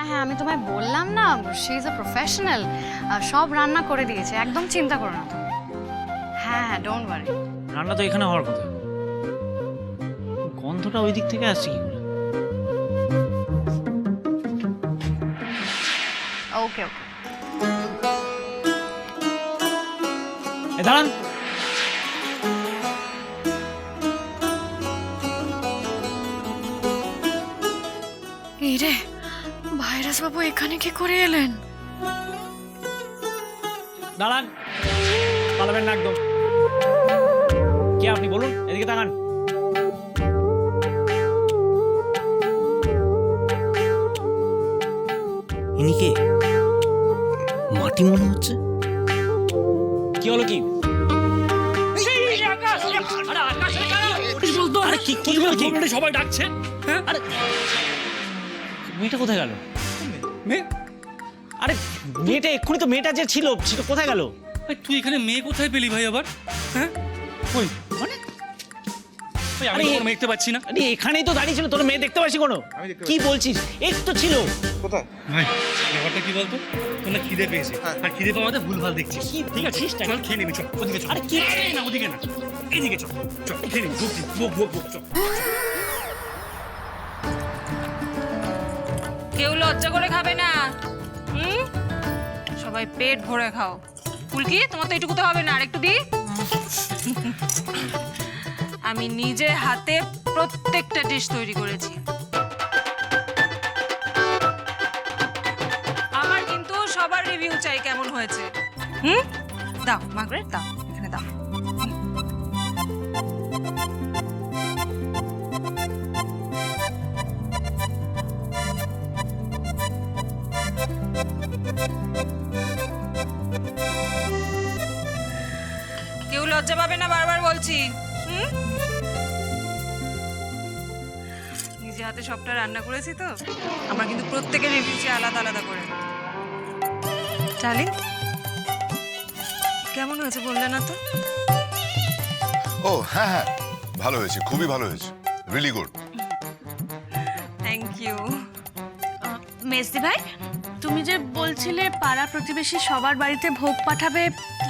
হ্যাঁ হ্যাঁ আমি তোমায় বললাম না শি ইজ আ প্রফেশনাল সব রান্না করে দিয়েছে একদম চিন্তা করো না তুমি। হ্যাঁ হ্যাঁ ডোন্ট ওয়ারি রান্না তো এখানে হওয়ার কথা। গন্ধটা ওই দিক থেকে আসছে কি ওকে ওকে এ দাঁড়ান। ভাইরাস বাবু এখানে কি করে এলেন? দাঁড়ান। পালাবেন না একদম। কে আপনি বলুন? এদিকে তাকান। ইনি কে? মাটি মনে হচ্ছে। কি হলো কি? আরে কি কি সবাই ডাকছে। আরে মেয়েটা কোথায় গেল? মেয়ে আরে মেয়েটা এক্ষুনি তো মেয়েটা যে ছিল সেটা কোথায় গেল? তুই এখানে মেয়ে কোথায় পেলি ভাই আবার? হ্যাঁ? কই মানে? আমি দেখতে পাচ্ছি না। আরে এখানেই তো দাঁড়িয়ে ছিল তোর মেয়ে দেখতে পাচ্ছি কোনো? কি বলছিস? এক তো ছিল। কোথায়? ভাই ব্যাপারটা কি বলতো? তোর না খিদে পেয়েছে। আর খিদে পাওয়াতে ভুলভাল দেখছিস ঠিক আছে? চল খেয়ে নিবি চল। ওদিকে চল। আরে কি? না ওদিকে না। এদিকে চল। চল খেয়ে নিবি ভোগ ভোগ ভোগ ভোগ চল। কেউ লজ্জা করে খাবে না। হুম? সবাই পেট ভরে খাও। ফুলকি তোমার তো এটুকু তো হবে না, আরেকটু দি। আমি নিজে হাতে প্রত্যেকটা ডিশ তৈরি করেছি। আমার কিন্তু সবার রিভিউ চাই কেমন হয়েছে। হুম? দাও, মাগরেট, দাও। লজ্জা পাবে না বারবার বলছি। হুম? নিজে হাতে সবটা রান্না করেছি তো। আমার কিন্তু প্রত্যেকের রিভিউ চাই আলাদা আলাদা করে। চালি কেমন হয়েছে বললে না তো? ও হ্যাঁ হ্যাঁ ভালো হয়েছে খুবই ভালো হয়েছে। রিলি গুড থ্যাংক ইউ মেসদি ভাই তুমি যে বলছিলে পাড়া প্রতিবেশী সবার বাড়িতে ভোগ পাঠাবে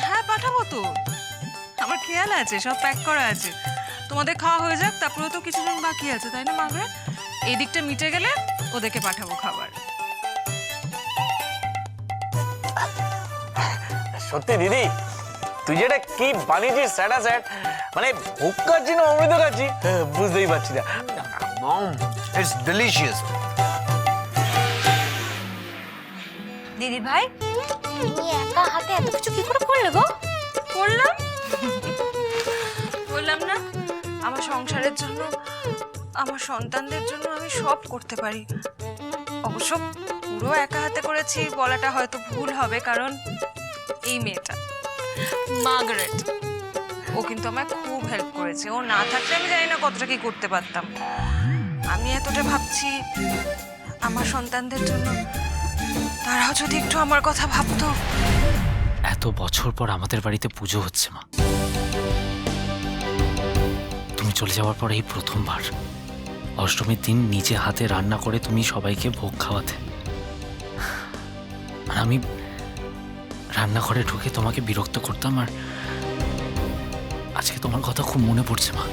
হ্যাঁ পাঠাবো তো। আমার খেয়াল আছে? সব প্যাক করা আছে। তোমাদের খাওয়া হয়ে যাক তারপরেও তো কিছুজন বাকি আছে তাই না মাগরে? এই দিকটা মিটে গেলে ওদেরকে পাঠাবো খাবার। সত্যি দিদি তুই যেটা কি বানিয়েছিস স্যাটা স্যাট মানে ভোগ খাচ্ছি না অমৃত খাচ্ছি? হ্যাঁ, বুঝতেই পারছি না। ইটস ডেলিশিয়াস দিদি ভাই একা হাতে এত কিছু কি করে করলে গো? করলাম? বললাম না, আমার সংসারের জন্য, আমার সন্তানদের জন্য আমি সব করতে পারি। অবশ্য পুরো একা হাতে করেছি বলাটা হয়তো ভুল হবে, কারণ এই মেয়েটা, মার্গারেট। ও কিন্তু আমায় খুব হেল্প করেছে। ও না থাকলে আমি জানি না কতটা কি করতে পারতাম। আমি এতটা ভাবছি, আমার সন্তানদের জন্য। তারাও যদি একটু আমার কথা ভাবতো। এত বছর পর আমাদের বাড়িতে পুজো হচ্ছে, মা। চলে যাওয়ার পর এই প্রথমবার। অষ্টমীর দিন নিজে হাতে রান্না করে তুমি সবাইকে ভোগ খাওয়াতে। আর আমি রান্নাঘরে ঢুকে তোমাকে বিরক্ত করতাম আর আজকে তোমার কথা খুব মনে পড়ছে, মা।